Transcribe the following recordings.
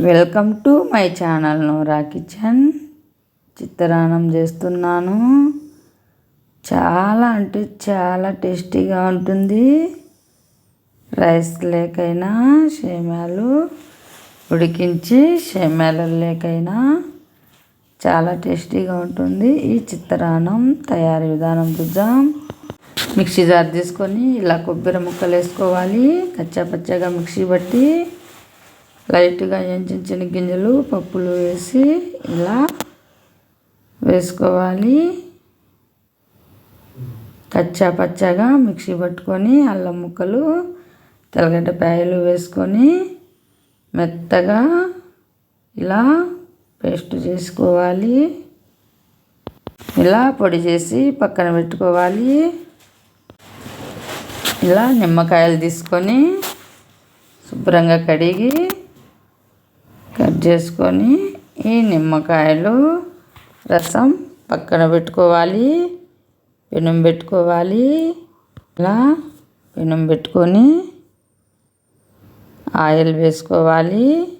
Welcome to my channel Nora kitchen. చిత్రాన్నం చేస్తున్నాను. చాలా అంటే చాలా టేస్టీగా ఉంటుంది. రైస్ లేకైనా సేమ్యాలు ఉడికించి సేమ్యాలు లేకైనా చాలా టేస్టీగా ఉంటుంది. ఈ చిత్రాన్నం తయారీ విధానం చూద్దాం. మిక్సీ జార్ తీసుకొని ఇలా కొబ్బరి ముక్కలు వేసుకోవాలి. కచ్చా పచ్చగా మిక్సీ పట్టి లైట్గా ఎంచిన గింజలు పప్పులు వేసి ఇలా వేసుకోవాలి. కచ్చా పచ్చగా మిక్సీ పట్టుకొని అల్లం ముక్కలు తెల్లగడ్డ పాయలు వేసుకొని మెత్తగా ఇలా పేస్ట్ చేసుకోవాలి. ఇలా పొడి చేసి పక్కన పెట్టుకోవాలి. ఇలా నిమ్మకాయలు తీసుకొని శుభ్రంగా కడిగి కట్ చేసుకొని ఈ నిమ్మకాయలు రసం పక్కన పెట్టుకోవాలి. పెనం పెట్టుకోవాలి. ఇలా పెనం పెట్టుకొని ఆయిల్ వేసుకోవాలి.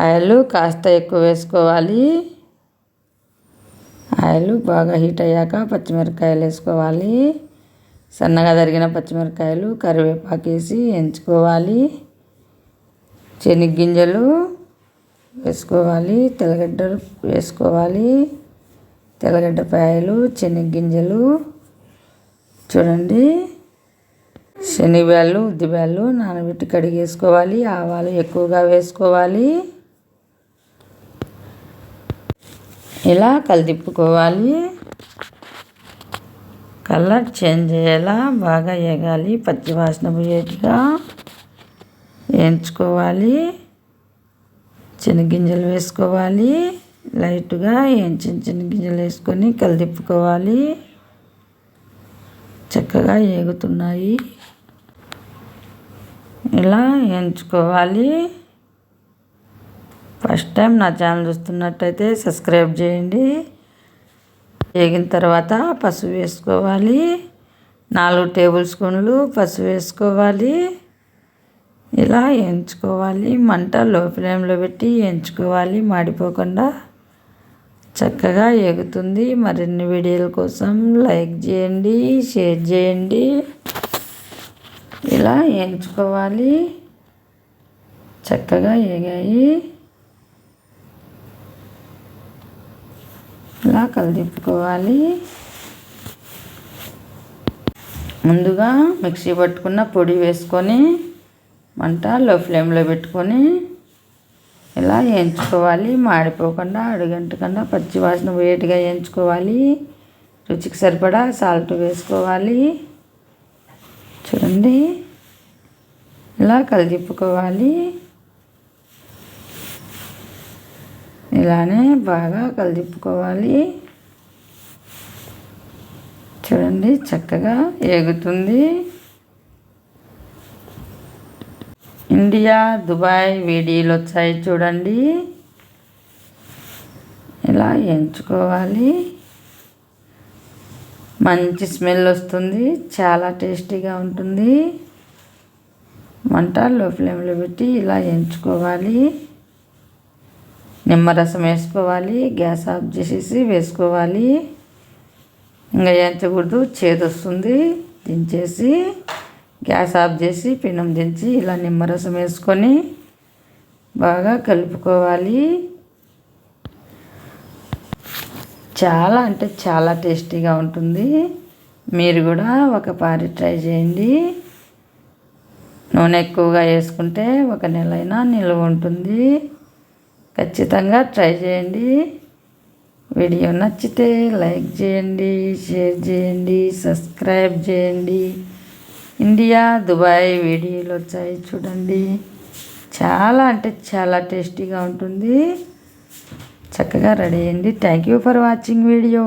ఆయిల్ కాస్త ఎక్కువ వేసుకోవాలి. ఆయిల్ బాగా హీట్ అయ్యాక పచ్చిమిరపకాయలు వేసుకోవాలి. సన్నగా తరిగిన పచ్చిమిరపకాయలు కరివేపాకు వేసి ఎంచుకోవాలి. శనగ్గింజలు వేసుకోవాలి తెల్లగడ్డ వేసుకోవాలి తెల్లగడ్డ పాయలు శనగ్గింజలు చూడండి. శనగబ్యాళ్ళు ఉద్దిబ్యాళ్ళు నానబెట్టి కడిగి వేసుకోవాలి ఆవాలు ఎక్కువగా వేసుకోవాలి. ఇలా కలిదిప్పుకోవాలి. కలర్ చేంజ్ అయ్యేలా బాగా ఎగాలి పచ్చివాసన పోయేట్టుగా. వేయించుకోవాలి. శనగింజలు వేసుకోవాలి. లైట్గా వేయించిన శనగింజలు వేసుకొని కలిదిప్పుకోవాలి. చక్కగా ఏగుతున్నాయి. ఇలా వేయించుకోవాలి ఫస్ట్ టైం నా ఛానల్ చూస్తున్నట్టయితే సబ్స్క్రైబ్ చేయండి. వేగిన తర్వాత పసుపు వేసుకోవాలి. నాలుగు టేబుల్ స్పూన్లు పసుపు వేసుకోవాలి. ఇలా వేయించుకోవాలి మంట లో ఫ్లేమ్లో పెట్టి వేయించుకోవాలి మాడిపోకుండా చక్కగా ఎగుతుంది. మరిన్ని వీడియోల కోసం లైక్ చేయండి షేర్ చేయండి. ఇలా వేయించుకోవాలి చక్కగా ఎగాయి. ఇలా కలిదిప్పుకోవాలి. ముందుగా మిక్సీ పట్టుకున్న పొడి వేసుకొని మంట లో ఫ్లేమ్లో పెట్టుకొని ఇలా వేయించుకోవాలి. మాడిపోకుండా అడుగంటకుండా పచ్చి వాసన వేటిగా వేయించుకోవాలి. రుచికి సరిపడా సాల్ట్ వేసుకోవాలి. చూడండి. ఇలా కలిదిప్పుకోవాలి ఇలానే బాగా కలిదిప్పుకోవాలి చూడండి చక్కగా ఏగుతుంది. ఇండియా దుబాయ్ వీడియోలు వచ్చాయి చూడండి. ఇలా ఎంచుకోవాలి? మంచి స్మెల్ వస్తుంది చాలా టేస్టీగా ఉంటుంది. వంట లో ఫ్లేమ్లో పెట్టి ఇలా ఎంచుకోవాలి. నిమ్మరసం వేసుకోవాలి గ్యాస్ ఆఫ్ చేసేసి వేసుకోవాలి. ఇంకా ఎంచకూడదు చేదు వస్తుంది దించేసి గ్యాస్ ఆఫ్ చేసి పిండం దించి ఇలా నిమ్మరసం వేసుకొని బాగా కలుపుకోవాలి. చాలా అంటే చాలా టేస్టీగా ఉంటుంది. మీరు కూడా ఒక పారి ట్రై చేయండి. నూనె ఎక్కువగా వేసుకుంటే ఒక నెల అయినా నిల్వ ఉంటుంది. ఖచ్చితంగా ట్రై చేయండి. వీడియో నచ్చితే లైక్ చేయండి షేర్ చేయండి సబ్స్క్రైబ్ చేయండి. ఇండియా దుబాయ్ వీడియోలు వచ్చాయి చూడండి. చాలా అంటే చాలా టేస్టీగా ఉంటుంది. చక్కగా రెడీ అయ్యండి thank you for watching video